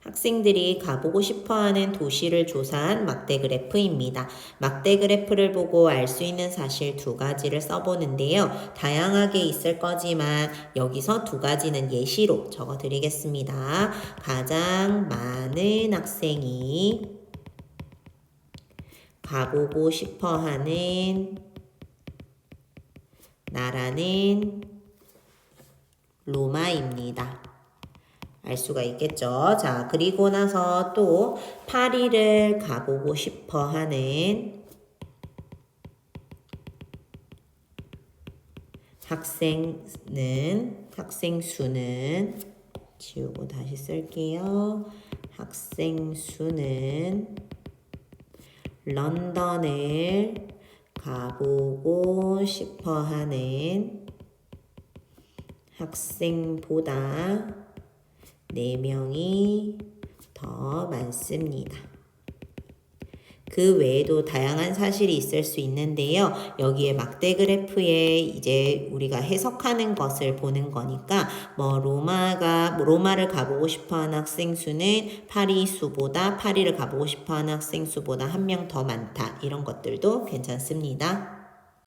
학생들이 가보고 싶어 하는 도시를 조사한 막대 그래프입니다. 막대 그래프를 보고 알 수 있는 사실 두 가지를 써보는데요. 다양하게 있을 거지만 여기서 두 가지는 예시로 적어 드리겠습니다. 가장 많은 학생이 가보고 싶어 하는 나라는 로마입니다. 알 수가 있겠죠. 자, 그리고 나서 또 파리를 가보고 싶어 하는 학생은 학생 수는 지우고 다시 쓸게요. 학생 수는 런던을 가보고 싶어 하는 학생보다 4명이 더 많습니다. 그 외에도 다양한 사실이 있을 수 있는데요. 여기에 막대 그래프에 이제 우리가 해석하는 것을 보는 거니까 뭐 로마가 뭐 로마를 가보고 싶어하는 학생 수는 파리 수보다 파리를 가보고 싶어하는 학생 수보다 한 명 더 많다 이런 것들도 괜찮습니다.